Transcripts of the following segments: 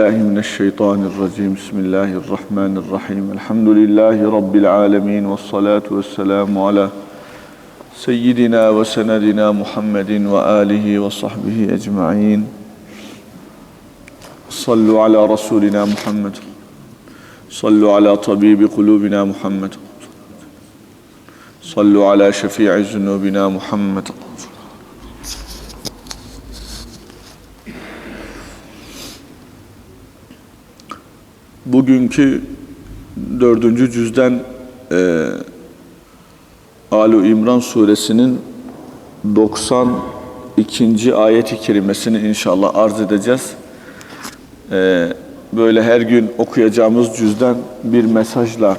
بالله من الشيطان الرجيم. بسم الله الرحمن الرحيم. الحمد لله رب العالمين والصلاة والسلام على سيدنا وسندنا محمد وآله وصحبه أجمعين. صلوا على رسولنا محمد. صلوا على طبيب قلوبنا محمد. صلوا على شفيع ذنوبنا محمد. Bugünkü dördüncü cüzden e, Alu İmran suresinin 92. ayet-i kerimesini inşallah arz edeceğiz. E, böyle her gün okuyacağımız cüzden bir mesajla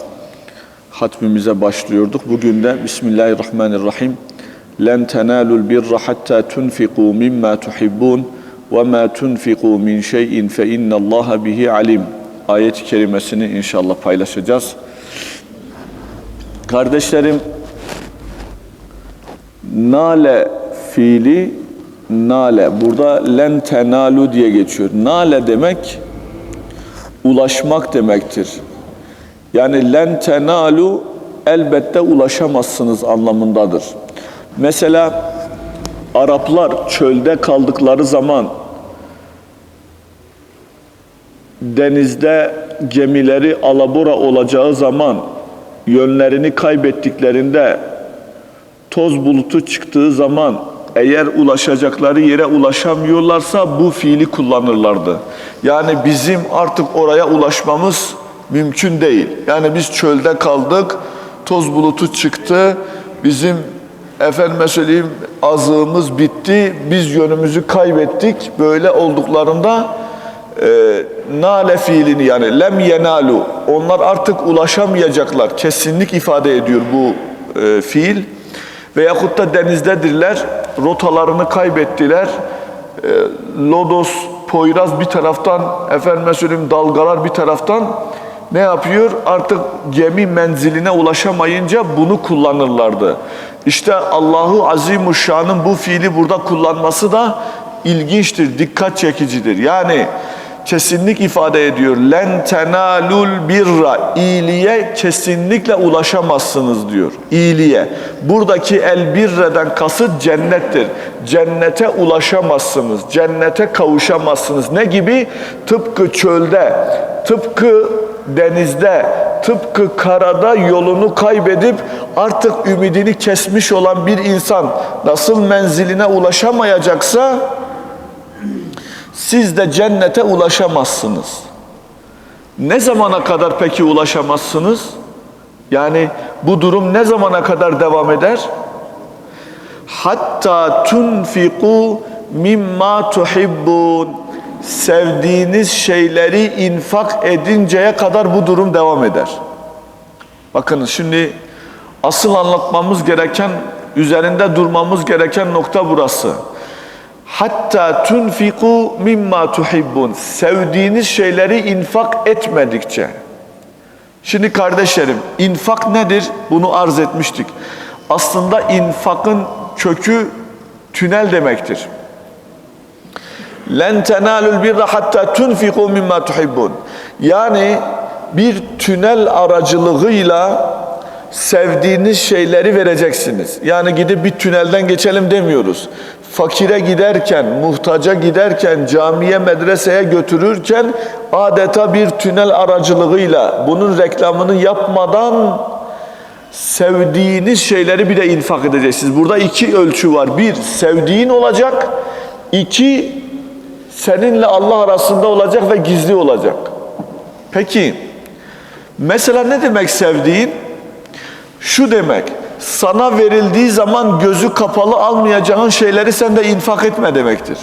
hatmimize başlıyorduk. Bugün de Bismillahirrahmanirrahim. لَنْ تَنَالُوا الْبِرَّ حَتَّى تُنْفِقُوا مِمَّا تُحِبُّونَ وَمَا تُنْفِقُوا مِنْ شَيْءٍ فَإِنَّ اللّٰهَ بِهِ عَلِيمٌ ayet-i kerimesini inşallah paylaşacağız. Kardeşlerim, nale fiili nale. Burada len tenalu diye geçiyor. Nale demek ulaşmak demektir. Yani len tenalu elbette ulaşamazsınız anlamındadır. Mesela Araplar çölde kaldıkları zaman denizde gemileri alabora olacağı zaman yönlerini kaybettiklerinde toz bulutu çıktığı zaman eğer ulaşacakları yere ulaşamıyorlarsa bu fiili kullanırlardı. Yani bizim artık oraya ulaşmamız mümkün değil. Yani biz çölde kaldık, toz bulutu çıktı, bizim efendime söyleyeyim azığımız bitti, biz yönümüzü kaybettik. Böyle olduklarında e, nale fiilini yani lem yenalu onlar artık ulaşamayacaklar. Kesinlik ifade ediyor bu e, fiil. Veyahut da denizdedirler. Rotalarını kaybettiler. E, lodos, Poyraz bir taraftan, efendime söyleyeyim dalgalar bir taraftan ne yapıyor? Artık gemi menziline ulaşamayınca bunu kullanırlardı. İşte Allahu Azimuşşan'ın bu fiili burada kullanması da ilginçtir, dikkat çekicidir. Yani kesinlik ifade ediyor. Len tenalul birra iyiliğe kesinlikle ulaşamazsınız diyor. İyiliğe. Buradaki el birreden kasıt cennettir. Cennete ulaşamazsınız. Cennete kavuşamazsınız. Ne gibi? Tıpkı çölde, tıpkı denizde, tıpkı karada yolunu kaybedip artık ümidini kesmiş olan bir insan nasıl menziline ulaşamayacaksa siz de cennete ulaşamazsınız. Ne zamana kadar peki ulaşamazsınız? Yani bu durum ne zamana kadar devam eder? Hatta tunfiku mimma tuhibbun. Sevdiğiniz şeyleri infak edinceye kadar bu durum devam eder. Bakın şimdi asıl anlatmamız gereken, üzerinde durmamız gereken nokta burası. Hatta tunfiku mimma tuhibbun. Sevdiğiniz şeyleri infak etmedikçe. Şimdi kardeşlerim, infak nedir? Bunu arz etmiştik. Aslında infakın kökü tünel demektir. Len tenalul birra hatta tunfiku mimma tuhibbun. Yani bir tünel aracılığıyla sevdiğiniz şeyleri vereceksiniz. Yani gidip bir tünelden geçelim demiyoruz. Fakire giderken, muhtaca giderken, camiye, medreseye götürürken adeta bir tünel aracılığıyla bunun reklamını yapmadan sevdiğiniz şeyleri bir de infak edeceksiniz. Burada iki ölçü var. Bir, sevdiğin olacak. İki, seninle Allah arasında olacak ve gizli olacak. Peki, mesela ne demek sevdiğin? Şu demek, sana verildiği zaman gözü kapalı almayacağın şeyleri sen de infak etme demektir.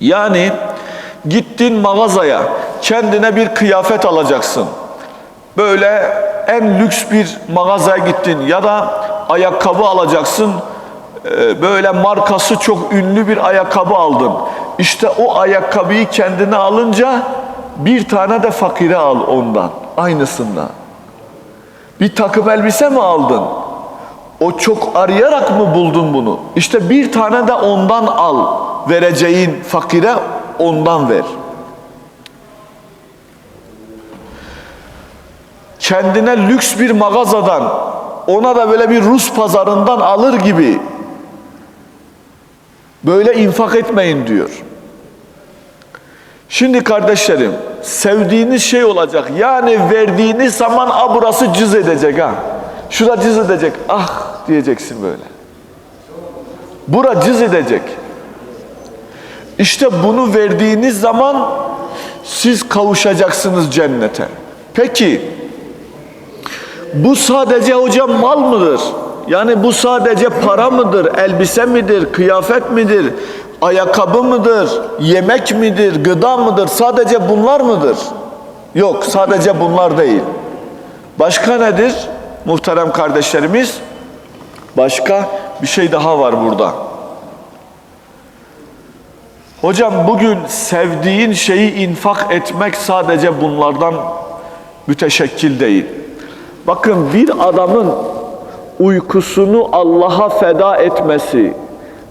Yani gittin mağazaya kendine bir kıyafet alacaksın. Böyle en lüks bir mağazaya gittin ya da ayakkabı alacaksın. Ee, böyle markası çok ünlü bir ayakkabı aldın. İşte o ayakkabıyı kendine alınca bir tane de fakire al ondan. Aynısından. Bir takım elbise mi aldın? O çok arayarak mı buldun bunu? İşte bir tane de ondan al vereceğin fakire ondan ver. Kendine lüks bir mağazadan, ona da böyle bir Rus pazarından alır gibi böyle infak etmeyin diyor. Şimdi kardeşlerim, sevdiğiniz şey olacak. Yani verdiğiniz zaman a burası cız edecek ha. Şura cız edecek. Ah diyeceksin böyle. Bura cız edecek. İşte bunu verdiğiniz zaman siz kavuşacaksınız cennete. Peki bu sadece hocam mal mıdır? Yani bu sadece para mıdır, elbise midir, kıyafet midir, ayakkabı mıdır, yemek midir, gıda mıdır? Sadece bunlar mıdır? Yok, sadece bunlar değil. Başka nedir? Muhterem kardeşlerimiz, başka bir şey daha var burada. Hocam bugün sevdiğin şeyi infak etmek sadece bunlardan müteşekkil değil. Bakın bir adamın uykusunu Allah'a feda etmesi,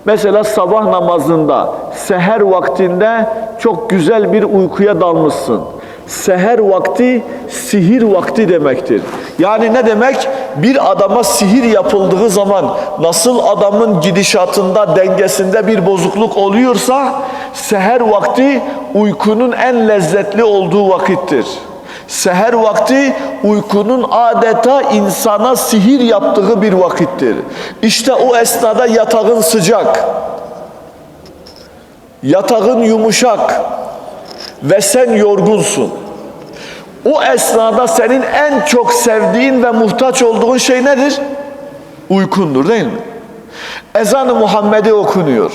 mesela sabah namazında, seher vaktinde çok güzel bir uykuya dalmışsın. Seher vakti sihir vakti demektir. Yani ne demek? Bir adama sihir yapıldığı zaman nasıl adamın gidişatında, dengesinde bir bozukluk oluyorsa seher vakti uykunun en lezzetli olduğu vakittir. Seher vakti uykunun adeta insana sihir yaptığı bir vakittir. İşte o esnada yatağın sıcak, yatağın yumuşak ve sen yorgunsun. O esnada senin en çok sevdiğin ve muhtaç olduğun şey nedir? Uykundur değil mi? Ezan-ı Muhammed'i okunuyor.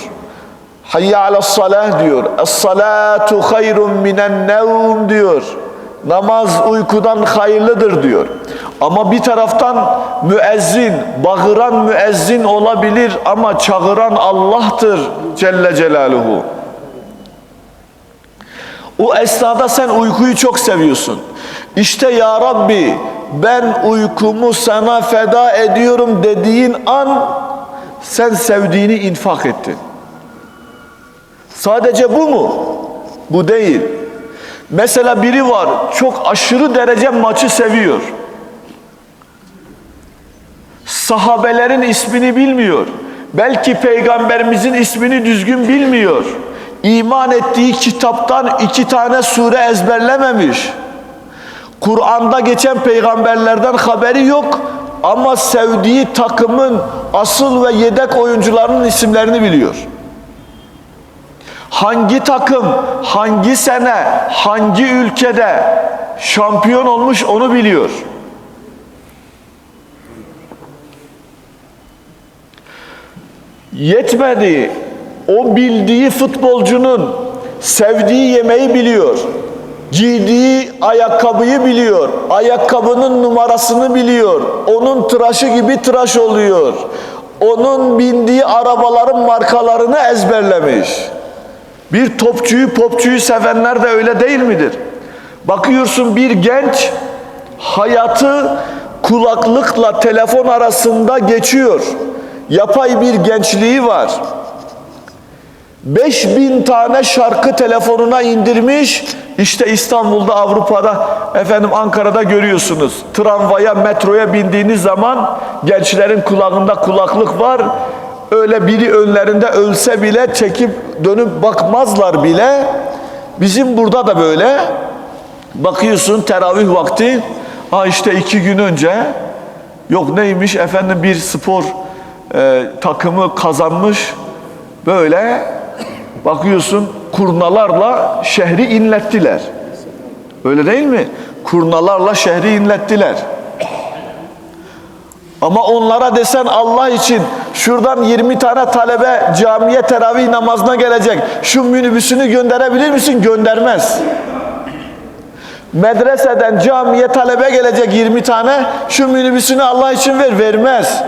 Hayya alas salah diyor. Es-salatu hayrun minen nevm diyor. Namaz uykudan hayırlıdır diyor. Ama bir taraftan müezzin, bağıran müezzin olabilir ama çağıran Allah'tır Celle Celaluhu. O esnada sen uykuyu çok seviyorsun. İşte ya Rabbi ben uykumu sana feda ediyorum dediğin an sen sevdiğini infak ettin. Sadece bu mu? Bu değil. Mesela biri var çok aşırı derece maçı seviyor. Sahabelerin ismini bilmiyor. Belki peygamberimizin ismini düzgün bilmiyor. İman ettiği kitaptan iki tane sure ezberlememiş. Kur'an'da geçen peygamberlerden haberi yok ama sevdiği takımın asıl ve yedek oyuncularının isimlerini biliyor. Hangi takım, hangi sene, hangi ülkede şampiyon olmuş onu biliyor. Yetmedi. O bildiği futbolcunun sevdiği yemeği biliyor. Giydiği ayakkabıyı biliyor. Ayakkabının numarasını biliyor. Onun tıraşı gibi tıraş oluyor. Onun bindiği arabaların markalarını ezberlemiş. Bir topçuyu popçuyu sevenler de öyle değil midir? Bakıyorsun bir genç hayatı kulaklıkla telefon arasında geçiyor. Yapay bir gençliği var. 5000 tane şarkı telefonuna indirmiş. İşte İstanbul'da, Avrupa'da, efendim Ankara'da görüyorsunuz. Tramvaya, metroya bindiğiniz zaman gençlerin kulağında kulaklık var. Öyle biri önlerinde ölse bile çekip dönüp bakmazlar bile. Bizim burada da böyle. Bakıyorsun teravih vakti. Ha işte iki gün önce yok neymiş efendim bir spor e, takımı kazanmış. Böyle bakıyorsun kurnalarla şehri inlettiler. Öyle değil mi? Kurnalarla şehri inlettiler. Ama onlara desen Allah için şuradan 20 tane talebe camiye teravih namazına gelecek. Şu minibüsünü gönderebilir misin? Göndermez. Medreseden camiye talebe gelecek 20 tane. Şu minibüsünü Allah için ver. Vermez.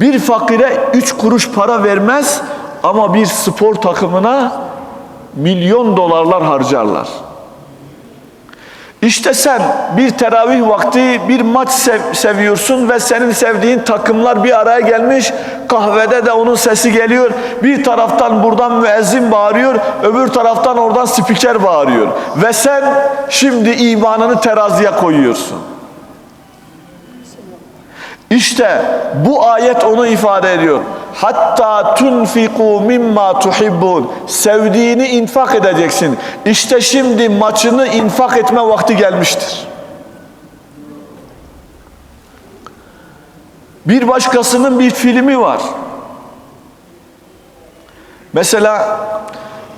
Bir fakire üç kuruş para vermez ama bir spor takımına milyon dolarlar harcarlar. İşte sen bir teravih vakti bir maç sev- seviyorsun ve senin sevdiğin takımlar bir araya gelmiş. Kahvede de onun sesi geliyor. Bir taraftan buradan müezzin bağırıyor, öbür taraftan oradan spiker bağırıyor. Ve sen şimdi imanını teraziye koyuyorsun. İşte bu ayet onu ifade ediyor. Hatta tunfiku mimma tuhibbun. Sevdiğini infak edeceksin. İşte şimdi maçını infak etme vakti gelmiştir. Bir başkasının bir filmi var. Mesela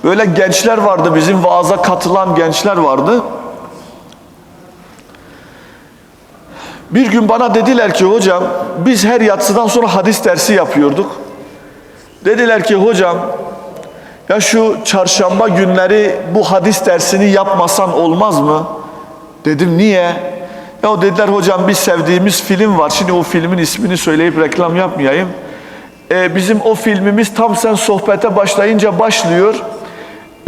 öyle gençler vardı bizim vaaza katılan gençler vardı. Bir gün bana dediler ki hocam biz her yatsıdan sonra hadis dersi yapıyorduk. Dediler ki hocam ya şu çarşamba günleri bu hadis dersini yapmasan olmaz mı? Dedim niye? Ya dediler hocam biz sevdiğimiz film var. Şimdi o filmin ismini söyleyip reklam yapmayayım. Ee, bizim o filmimiz tam sen sohbete başlayınca başlıyor.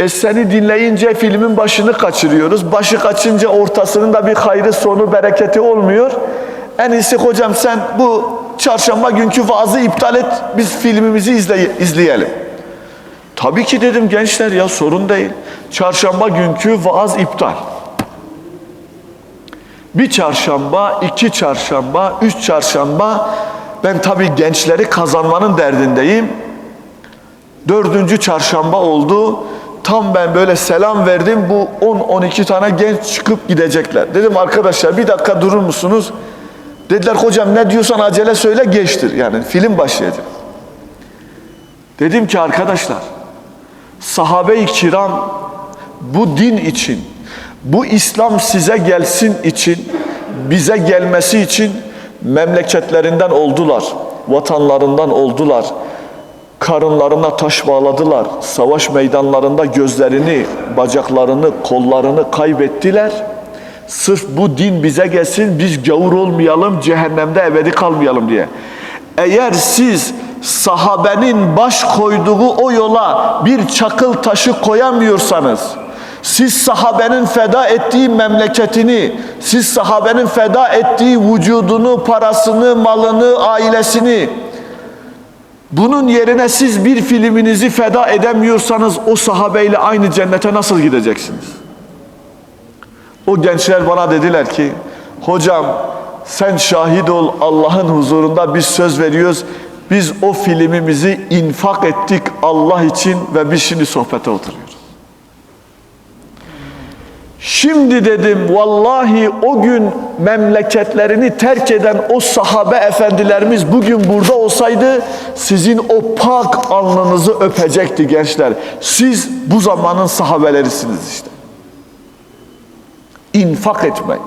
E seni dinleyince filmin başını kaçırıyoruz. Başı kaçınca ortasının da bir hayrı sonu bereketi olmuyor. En iyisi hocam sen bu çarşamba günkü vaazı iptal et. Biz filmimizi izley- izleyelim. Tabii ki dedim gençler ya sorun değil. Çarşamba günkü vaaz iptal. Bir çarşamba, iki çarşamba, üç çarşamba ben tabii gençleri kazanmanın derdindeyim. Dördüncü çarşamba oldu. Tam ben böyle selam verdim. Bu 10-12 tane genç çıkıp gidecekler. Dedim arkadaşlar bir dakika durur musunuz? Dediler hocam ne diyorsan acele söyle geçtir. Yani film başlayacak. Dedim ki arkadaşlar sahabe-i kiram bu din için, bu İslam size gelsin için, bize gelmesi için memleketlerinden oldular, vatanlarından oldular. Karınlarına taş bağladılar. Savaş meydanlarında gözlerini, bacaklarını, kollarını kaybettiler. Sırf bu din bize gelsin, biz gavur olmayalım, cehennemde ebedi kalmayalım diye. Eğer siz sahabenin baş koyduğu o yola bir çakıl taşı koyamıyorsanız, siz sahabenin feda ettiği memleketini, siz sahabenin feda ettiği vücudunu, parasını, malını, ailesini, bunun yerine siz bir filminizi feda edemiyorsanız o sahabeyle aynı cennete nasıl gideceksiniz? O gençler bana dediler ki, hocam sen şahit ol Allah'ın huzurunda biz söz veriyoruz. Biz o filmimizi infak ettik Allah için ve biz şimdi sohbete oturuyoruz. Şimdi dedim vallahi o gün memleketlerini terk eden o sahabe efendilerimiz bugün burada olsaydı sizin o pak alnınızı öpecekti gençler. Siz bu zamanın sahabelerisiniz işte. İnfak etmek.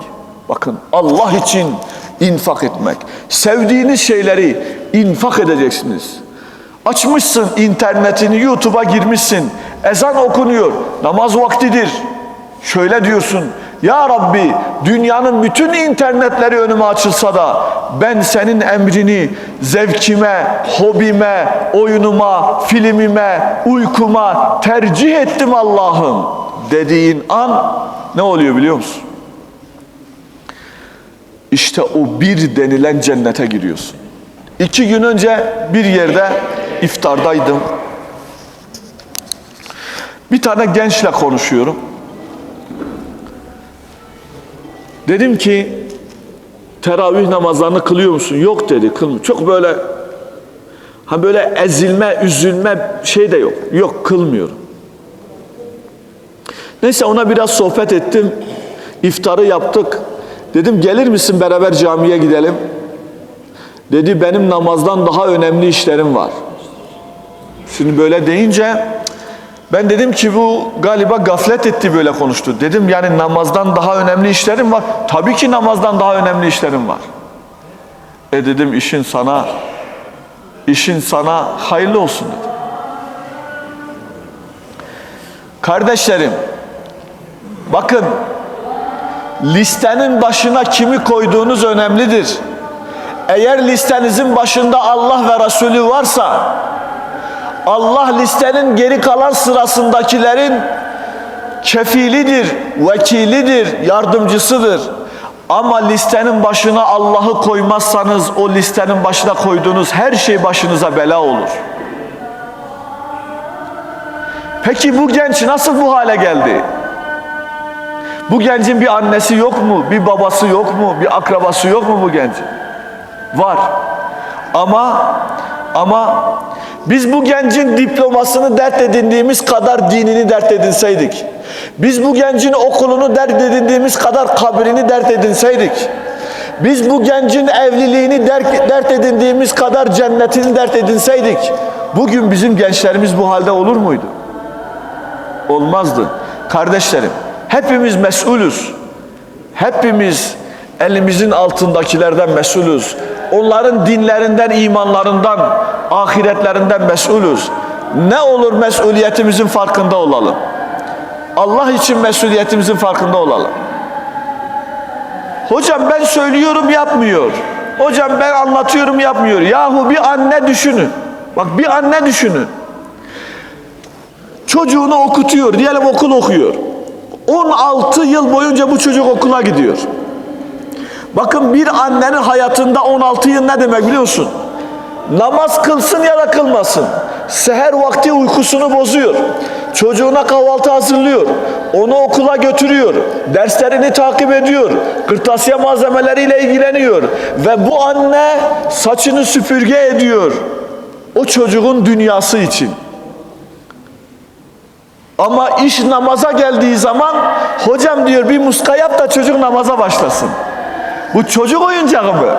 Bakın Allah için infak etmek. Sevdiğiniz şeyleri infak edeceksiniz. Açmışsın internetini, YouTube'a girmişsin. Ezan okunuyor. Namaz vaktidir. Şöyle diyorsun. Ya Rabbi dünyanın bütün internetleri önüme açılsa da ben senin emrini zevkime, hobime, oyunuma, filmime, uykuma tercih ettim Allah'ım dediğin an ne oluyor biliyor musun? İşte o bir denilen cennete giriyorsun. İki gün önce bir yerde iftardaydım. Bir tane gençle konuşuyorum. Dedim ki teravih namazlarını kılıyor musun? Yok dedi kılmıyor. Çok böyle ha böyle ezilme, üzülme şey de yok. Yok kılmıyorum. Neyse ona biraz sohbet ettim. İftarı yaptık. Dedim gelir misin beraber camiye gidelim? Dedi benim namazdan daha önemli işlerim var. Şimdi böyle deyince ben dedim ki bu galiba gaflet etti böyle konuştu. Dedim yani namazdan daha önemli işlerim var. Tabii ki namazdan daha önemli işlerim var. E dedim işin sana işin sana hayırlı olsun dedim. Kardeşlerim bakın listenin başına kimi koyduğunuz önemlidir. Eğer listenizin başında Allah ve Resulü varsa Allah listenin geri kalan sırasındakilerin kefilidir, vekilidir, yardımcısıdır. Ama listenin başına Allah'ı koymazsanız o listenin başına koyduğunuz her şey başınıza bela olur. Peki bu genç nasıl bu hale geldi? Bu gencin bir annesi yok mu? Bir babası yok mu? Bir akrabası yok mu bu gencin? Var. Ama ama biz bu gencin diplomasını dert edindiğimiz kadar dinini dert edinseydik. Biz bu gencin okulunu dert edindiğimiz kadar kabrini dert edinseydik. Biz bu gencin evliliğini dert, dert edindiğimiz kadar cennetini dert edinseydik. Bugün bizim gençlerimiz bu halde olur muydu? Olmazdı. Kardeşlerim, hepimiz mesulüz. Hepimiz elimizin altındakilerden mesulüz. Onların dinlerinden, imanlarından, ahiretlerinden mesulüz. Ne olur mesuliyetimizin farkında olalım. Allah için mesuliyetimizin farkında olalım. Hocam ben söylüyorum yapmıyor. Hocam ben anlatıyorum yapmıyor. Yahu bir anne düşünün. Bak bir anne düşünün. Çocuğunu okutuyor. Diyelim okul okuyor. 16 yıl boyunca bu çocuk okula gidiyor. Bakın bir annenin hayatında 16 yıl ne demek biliyor musun? Namaz kılsın ya da kılmasın. Seher vakti uykusunu bozuyor. Çocuğuna kahvaltı hazırlıyor. Onu okula götürüyor. Derslerini takip ediyor. Kırtasiye malzemeleriyle ilgileniyor. Ve bu anne saçını süpürge ediyor. O çocuğun dünyası için. Ama iş namaza geldiği zaman hocam diyor bir muska yap da çocuk namaza başlasın. Bu çocuk oyuncağı mı?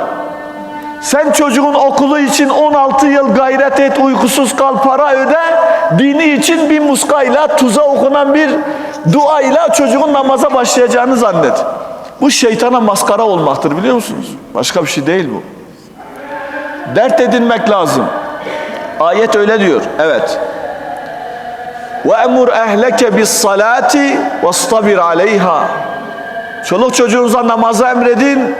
Sen çocuğun okulu için 16 yıl gayret et, uykusuz kal, para öde. Dini için bir muskayla, tuza okunan bir duayla çocuğun namaza başlayacağını zannet. Bu şeytana maskara olmaktır biliyor musunuz? Başka bir şey değil bu. Dert edinmek lazım. Ayet öyle diyor. Evet. Ve emur ehleke bis salati ve stabir aleyha. Çoluk çocuğunuza namaza emredin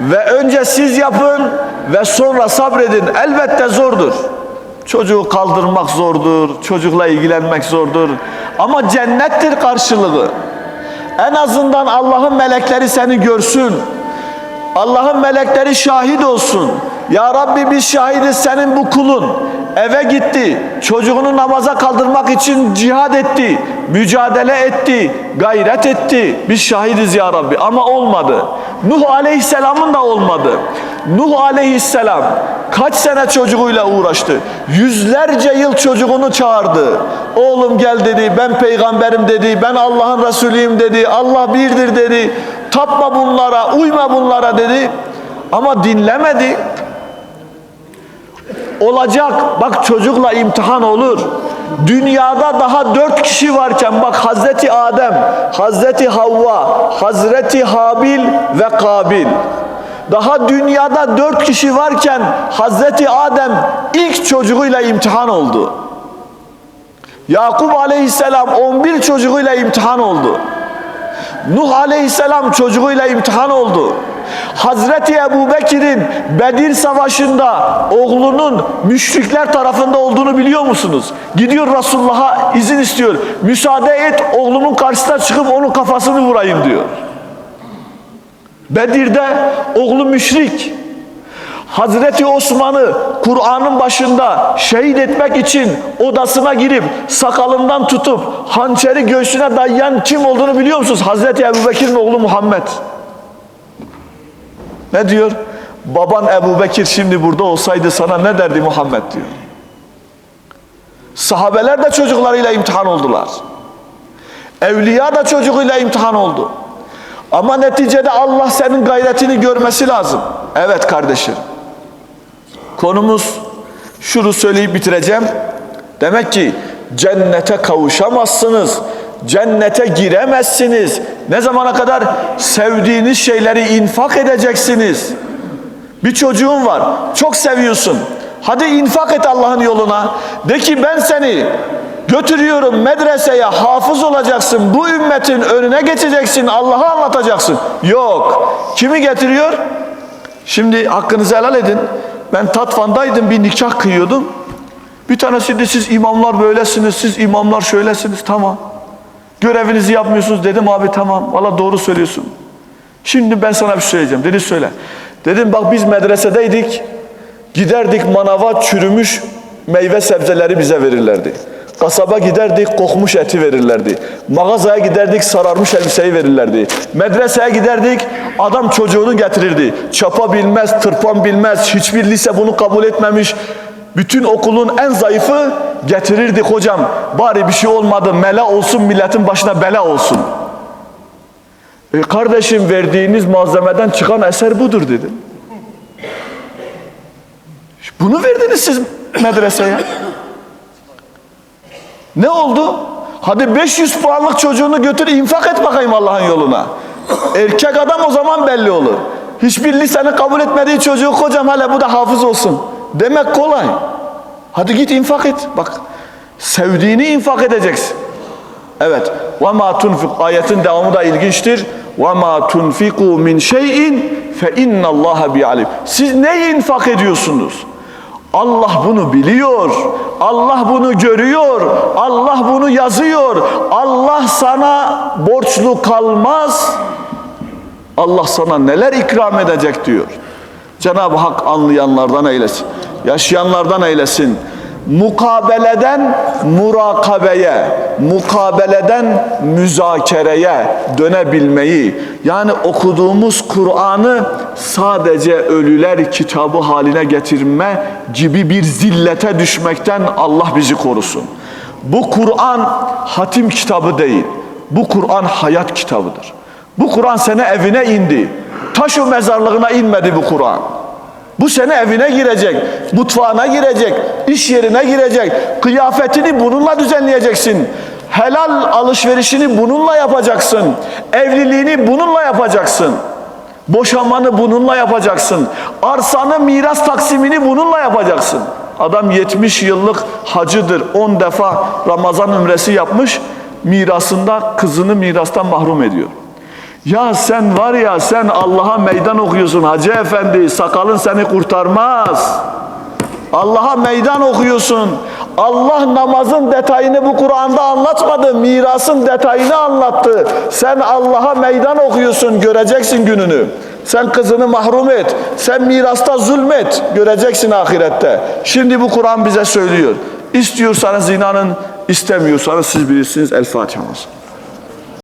ve önce siz yapın ve sonra sabredin. Elbette zordur. Çocuğu kaldırmak zordur, çocukla ilgilenmek zordur. Ama cennettir karşılığı. En azından Allah'ın melekleri seni görsün. Allah'ın melekleri şahit olsun. Ya Rabbi biz şahidiz senin bu kulun. Eve gitti. Çocuğunu namaza kaldırmak için cihad etti. Mücadele etti. Gayret etti. Biz şahidiz ya Rabbi. Ama olmadı. Nuh Aleyhisselam'ın da olmadı. Nuh Aleyhisselam kaç sene çocuğuyla uğraştı? Yüzlerce yıl çocuğunu çağırdı. Oğlum gel dedi. Ben peygamberim dedi. Ben Allah'ın Resulüyüm dedi. Allah birdir dedi. Tapma bunlara, uyma bunlara dedi. Ama dinlemedi. Olacak. Bak çocukla imtihan olur. Dünyada daha dört kişi varken bak Hazreti Adem, Hazreti Havva, Hazreti Habil ve Kabil. Daha dünyada dört kişi varken Hazreti Adem ilk çocuğuyla imtihan oldu. Yakup aleyhisselam 11 çocuğuyla imtihan oldu. Nuh aleyhisselam çocuğuyla imtihan oldu. Hazreti Ebu Bekir'in Bedir Savaşı'nda oğlunun müşrikler tarafında olduğunu biliyor musunuz? Gidiyor Resulullah'a izin istiyor. Müsaade et oğlumun karşısına çıkıp onun kafasını vurayım diyor. Bedir'de oğlu müşrik. Hazreti Osman'ı Kur'an'ın başında şehit etmek için odasına girip sakalından tutup hançeri göğsüne dayayan kim olduğunu biliyor musunuz? Hazreti Ebubekir'in oğlu Muhammed. Ne diyor? Baban Ebu Bekir şimdi burada olsaydı sana ne derdi Muhammed diyor. Sahabeler de çocuklarıyla imtihan oldular. Evliya da çocuğuyla imtihan oldu. Ama neticede Allah senin gayretini görmesi lazım. Evet kardeşim. Konumuz şunu söyleyip bitireceğim. Demek ki cennete kavuşamazsınız. Cennete giremezsiniz. Ne zamana kadar sevdiğiniz şeyleri infak edeceksiniz. Bir çocuğun var. Çok seviyorsun. Hadi infak et Allah'ın yoluna. De ki ben seni götürüyorum medreseye hafız olacaksın. Bu ümmetin önüne geçeceksin. Allah'ı anlatacaksın. Yok. Kimi getiriyor? Şimdi hakkınızı helal edin. Ben Tatvan'daydım bir nikah kıyıyordum. Bir tanesi de siz imamlar böylesiniz, siz imamlar şöylesiniz. Tamam. Görevinizi yapmıyorsunuz dedim abi tamam valla doğru söylüyorsun. Şimdi ben sana bir şey söyleyeceğim. Dedi söyle. Dedim bak biz medresedeydik. Giderdik manava çürümüş meyve sebzeleri bize verirlerdi. Kasaba giderdik kokmuş eti verirlerdi. Mağazaya giderdik sararmış elbiseyi verirlerdi. Medreseye giderdik adam çocuğunu getirirdi. Çapa bilmez, tırpan bilmez, hiçbir lise bunu kabul etmemiş. Bütün okulun en zayıfı getirirdik hocam. Bari bir şey olmadı mela olsun milletin başına bela olsun. E kardeşim verdiğiniz malzemeden çıkan eser budur dedim. Bunu verdiniz siz medreseye. Ne oldu? Hadi 500 puanlık çocuğunu götür infak et bakayım Allah'ın yoluna. Erkek adam o zaman belli olur. Hiçbir lisenin kabul etmediği çocuğu kocam hala bu da hafız olsun. Demek kolay. Hadi git infak et. Bak sevdiğini infak edeceksin. Evet. Ve ma tunfik ayetin devamı da ilginçtir. Ve ma tunfiku min şeyin fe innallaha bi alim. Siz neyi infak ediyorsunuz? Allah bunu biliyor. Allah bunu görüyor. Allah bunu yazıyor. Allah sana borçlu kalmaz. Allah sana neler ikram edecek diyor. Cenab-ı Hak anlayanlardan eylesin. Yaşayanlardan eylesin. Mukabeleden murakabeye, mukabeleden müzakereye dönebilmeyi, yani okuduğumuz Kur'an'ı sadece ölüler kitabı haline getirme gibi bir zillete düşmekten Allah bizi korusun. Bu Kur'an hatim kitabı değil. Bu Kur'an hayat kitabıdır. Bu Kur'an sene evine indi. Taş o mezarlığına inmedi bu Kur'an. Bu sene evine girecek, mutfağına girecek, iş yerine girecek. Kıyafetini bununla düzenleyeceksin. Helal alışverişini bununla yapacaksın. Evliliğini bununla yapacaksın. Boşanmanı bununla yapacaksın. Arsanı miras taksimini bununla yapacaksın. Adam 70 yıllık hacıdır. 10 defa Ramazan ümresi yapmış. Mirasında kızını mirastan mahrum ediyor. Ya sen var ya sen Allah'a meydan okuyorsun Hacı Efendi sakalın seni kurtarmaz. Allah'a meydan okuyorsun. Allah namazın detayını bu Kur'an'da anlatmadı. Mirasın detayını anlattı. Sen Allah'a meydan okuyorsun. Göreceksin gününü. Sen kızını mahrum et. Sen mirasta zulmet. Göreceksin ahirette. Şimdi bu Kur'an bize söylüyor. İstiyorsanız inanın, istemiyorsanız siz bilirsiniz. El Fatiha.